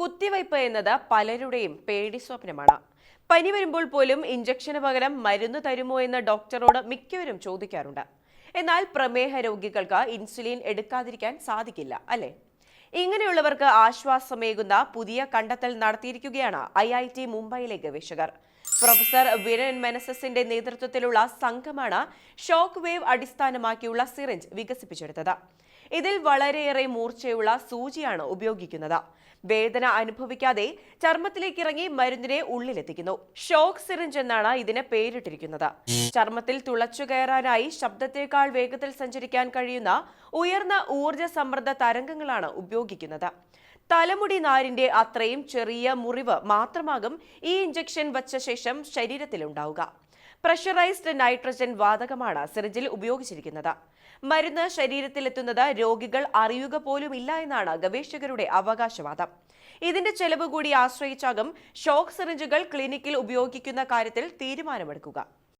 കുത്തിവയ്പ് എന്നത് പലരുടെയും പേടി സ്വപ്നമാണ്. പനി വരുമ്പോൾ പോലും ഇഞ്ചക്ഷന് പകരം മരുന്ന് തരുമോ എന്ന് ഡോക്ടറോട് മിക്കവരും ചോദിക്കാറുണ്ട്. എന്നാൽ പ്രമേഹ രോഗികൾക്ക് ഇൻസുലിൻ എടുക്കാതിരിക്കാൻ സാധിക്കില്ല അല്ലേ? ഇങ്ങനെയുള്ളവർക്ക് ആശ്വാസമേകുന്ന പുതിയ കണ്ടെത്തൽ നടത്തിയിരിക്കുകയാണ് ഐ ഐ ടി മുംബൈയിലെ ഗവേഷകർ. പ്രൊഫസർ വിരൻ മെനസസിന്റെ നേതൃത്വത്തിലുള്ള സംഘമാണ് ഷോക്ക് വേവ് അടിസ്ഥാനമാക്കിയുള്ള സിറിഞ്ച് വികസിപ്പിച്ചെടുത്തത്. ഇതിൽ വളരെയേറെ മൂർച്ചയുള്ള സൂചിയാണ് ഉപയോഗിക്കുന്നത്. വേദന അനുഭവിക്കാതെ ചർമ്മത്തിലേക്ക് ഇറങ്ങി മരുന്നിനെ ഉള്ളിലെത്തിക്കുന്നു. ഷോക്ക് സിറിഞ്ച് എന്നാണ് ഇതിന് പേരിട്ടിരിക്കുന്നത്. ചർമ്മത്തിൽ തുളച്ചു കയറാനായി ശബ്ദത്തേക്കാൾ വേഗത്തിൽ സഞ്ചരിക്കാൻ കഴിയുന്ന ഉയർന്ന ഊർജ സമ്മർദ്ദ തരംഗങ്ങളാണ് ഉപയോഗിക്കുന്നത്. തലമുടി നാരിന്റെ അത്രയും ചെറിയ മുറിവ് മാത്രമാകും ഈ ഇഞ്ചക്ഷൻ വച്ച ശേഷം ശരീരത്തിലുണ്ടാവുക. പ്രഷറൈസ്ഡ് നൈട്രജൻ വാതകമാണ് സിറിഞ്ചിൽ ഉപയോഗിച്ചിരിക്കുന്നത്. മരുന്ന് ശരീരത്തിലെത്തുന്നത് രോഗികൾ അറിയുക പോലുമില്ല എന്നാണ് ഗവേഷകരുടെ അവകാശവാദം. ഇതിന്റെ ചെലവ് കൂടി ആശ്രയിച്ചാകും ഷോക്ക് സിറിഞ്ചുകൾ ക്ലിനിക്കിൽ ഉപയോഗിക്കുന്ന കാര്യത്തിൽ തീരുമാനമെടുക്കുക.